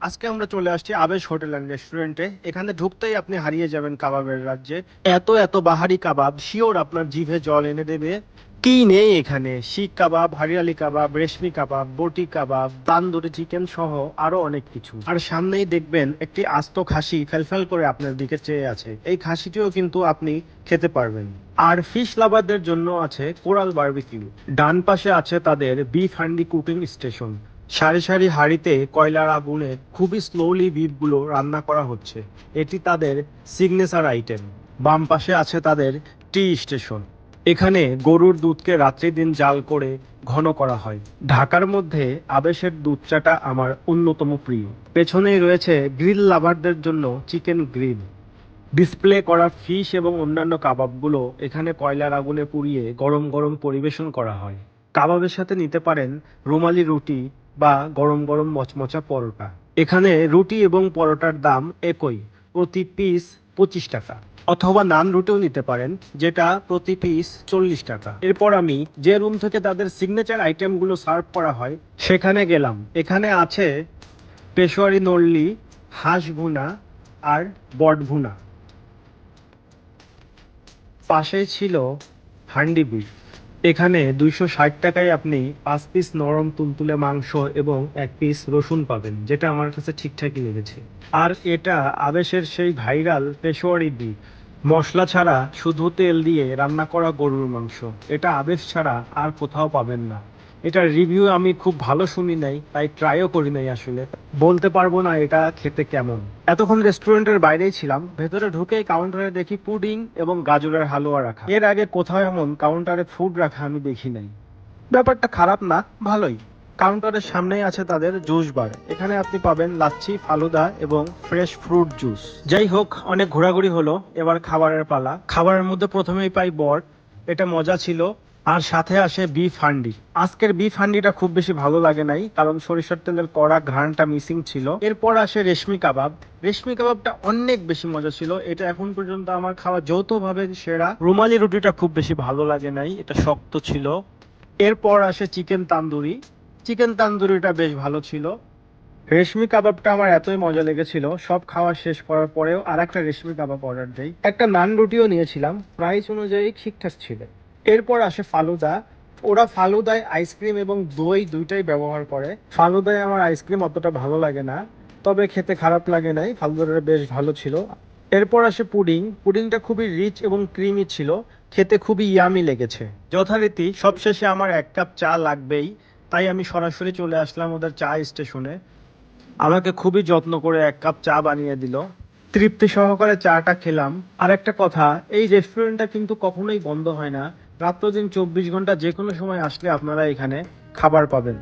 আজকে আমরা চলে আসছি আবেশ হোটেল অ্যান্ড রেস্টুরেন্টে। এখানে ঢুকতেই আপনি হারিয়ে যাবেন কাবাবের রাজ্যে। এত এত বাহারি কাবাব, শিওর আপনার জিভে জল এনে দেবে। কি নেই এখানে? শিখ কাবাব, হারিয়ালি কাবাব, রেশমি কাবাব, বটি কাবাব, তান্দুরি চিকেন সহ আরও অনেক কিছু। আর সামনেই দেখবেন একটি আস্ত খাসি ফেলফেল করে আপনার দিকে চেয়ে আছে। এই খাসিটিও কিন্তু আপনি খেতে পারবেন। আর ফিশ লাভারদের জন্য আছে কোরাল বার্বিকিউ। ডান পাশে আছে তাদের বিফ হান্ডি কুকিং স্টেশন। সারি সারি হাঁড়িতে কয়লার আগুনে খুবই স্লোলি বিফগুলো রান্না করা হচ্ছে। এটি তাদের সিগনেচার আইটেম বাম পাশে আছে তাদের টি স্টেশন এখানে গরুর দুধকে রাত্রি দিন জাল করে ঘন করা হয়। ঢাকার মধ্যে আবেশের দুধ চাটা আমার অন্যতম প্রিয়। পেছনেই রয়েছে গ্রিল লাভারদের জন্য চিকেন গ্রিল ডিসপ্লে করা ফিশ এবং অন্যান্য কাবাবগুলো এখানে কয়লার আগুনে পুড়িয়ে গরম গরম পরিবেশন করা হয়। কাবাবের সাথে নিতে পারেন রুমালি রুটি বা গরম গরম মচমচা পরোটা। এখানে রুটি এবং পরোটার দাম একই, প্রতি পিস পঁচিশ টাকা। অথবা নান রুটিও নিতে পারেন, যেটা প্রতি পিস চল্লিশ টাকা। এরপর আমি যে রুম থেকে তাদের সিগনেচার আইটেমগুলো সার্ভ করা হয়, সেখানে গেলাম। এখানে আছে পেশোয়ারি নল্লি, হাঁস ভুনা আর বট ভুনা। পাশেই ছিল হান্ডি বিফ এখানে দুইশো ষাট টাকায় আপনি পাঁচ পিস নরম তুলতুলে মাংস এবং এক পিস রসুন পাবেন, যেটা আমার কাছে ঠিকঠাকই লেগেছে। আর এটা আবেশের সেই ভাইরাল পেশোয়ারি বিফ মশলা ছাড়া শুধু তেল দিয়ে রান্না করা গরুর মাংস। এটা আবেশ ছাড়া আর কোথাও পাবেন না। এটার রিভিউ আমি খুব ভালো শুনি নাই, তাই ট্রাইও করি নাই আসলে। বলতে পারব না এটা খেতে কেমন। এতক্ষণ রেস্টুরেন্টের বাইরেই ছিলাম, ভেতরে ঢুকেই কাউন্টারে দেখি পুডিং এবং গাজরের হালুয়া রাখা। এর আগে কোথাও এমন কাউন্টারে ফুড রাখা আমি দেখি নাই। ব্যাপারটা খারাপ না, ভালোই। কাউন্টারের সামনেই আছে তাদের জুস বার এখানে আপনি পাবেন লাচ্ছি, ফালুদা এবং ফ্রেশ ফ্রুট জুস যাই হোক, অনেক ঘোরাঘুরি হলো, এবার খাবারের পালা। খাবারের মধ্যে প্রথমেই পাই বট এটা মজা ছিল আর সাথে আসে বিফ হান্ডি। আজকের বিফ হান্ডিটা খুব বেশি ভালো লাগে নাই, কারণ সরিষার তেলের কড়া ঘ্রাণটা মিসিং ছিল। এরপর আসে রেশমি কাবাব। রেশমি কাবাবটা অনেক বেশি মজা ছিল। এটা এখন পর্যন্ত আমার খাওয়া যৌথভাবে সেরা। রুমালি রুটিটা খুব বেশি ভালো লাগে নাই, এটা শক্ত ছিল। এরপর আসে চিকেন তান্দুরি। চিকেন তান্দুরিটা বেশ ভালো ছিল। রেশমি কাবাবটা আমার এতই মজা লেগেছিল, সব খাওয়া শেষ করার পরেও আর একটা রেশমি কাবাব অর্ডার দেই। একটা নান রুটিও নিয়েছিলাম প্রাইস অনুযায়ী ঠিকঠাক ছিল। এরপর আসে ফালুদা। ওরা ফালুদায় আইসক্রিম এবং দই দুইটাই ব্যবহার করে। ফালুদায় আমার আইসক্রিম অতটা ভালো লাগে না, তবে খেতে খারাপ লাগে নাই, ফালুদাটা বেশ ভালো ছিল। এরপর আসে পুডিং। পুডিংটা খুবই রিচ এবং ক্রিমি ছিল, খেতে খুবই ইয়ামি লেগেছে। যথারীতি সবশেষে আমার এক কাপ চা লাগবেই, তাই আমি সরাসরি চলে আসলাম ওদের চা স্টেশনে। আমাকে খুবই যত্ন করে এক কাপ চা বানিয়ে দিল। তৃপ্তি সহকারে চাটা খেলাম। আর একটা কথা, এই রেস্টুরেন্টটা কিন্তু কখনোই বন্ধ হয় না। রাত্র দিন চব্বিশ ঘণ্টা যে কোনো সময় আসলে আপনারা এখানে খাবার পাবেন।